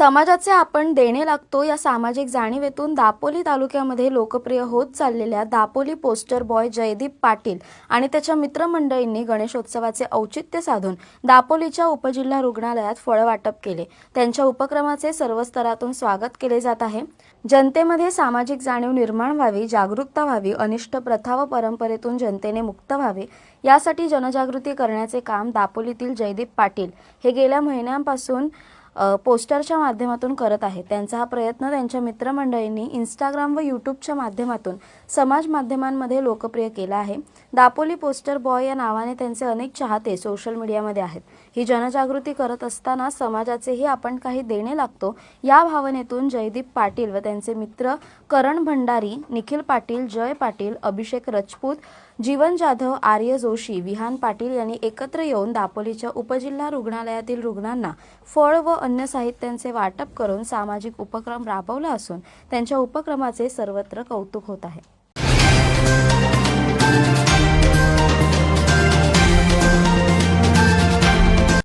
समाजाचे आपण देणे लागतो या सामाजिक जाणीवेतून दापोली तालुक्यामध्ये लोकप्रिय होत चाललेल्या दापोली पोस्टर बॉय जयदीप पाटील आणि त्याच्या मित्रमंडळींनी गणेशोत्सवाचे औचित्य साधून दापोलीच्या उपजिल्हा रुग्णालयात फळं वाटप केले. त्यांच्या उपक्रमाचे सर्व स्तरातून स्वागत केले जात आहे. जनतेमध्ये सामाजिक जाणीव निर्माण व्हावी जागरूकता व्हावी अनिष्ट प्रथा व परंपरेतून जनतेने मुक्त व्हावे यासाठी जनजागृती करण्याचे काम दापोलीतील जयदीप पाटील. हे गेल्या महिन्यांपासून पोस्टरच्या माध्यमातून करत आहेत. त्यांचा हा प्रयत्न त्यांच्या मित्रमंडळींनी इंस्टाग्राम व यूट्यूबच्या माध्यमातून समाज माध्यमांमध्ये लोकप्रिय केला आहे. दापोली पोस्टर बॉय या नावाने त्यांचे अनेक चाहते सोशल मीडियामध्ये आहेत. ही जनजागृती करत असताना समाजाचेही आपण काही देणे लागतो या भावनेतून जयदीप पाटील व त्यांचे मित्र करण भंडारी निखिल पाटील जय पाटील अभिषेक रजपूत जीवन जाधव आर्य जोशी विहान पाटील यांनी एकत्र येऊन दापोलीच्या उपजिल्हा रुग्णालयातील रुग्णांना फळ व अन्य साहित्यांचे वाटप करून सामाजिक उपक्रम राबवला असून त्यांच्या उपक्रमाचे सर्वत्र कौतुक होत आहे.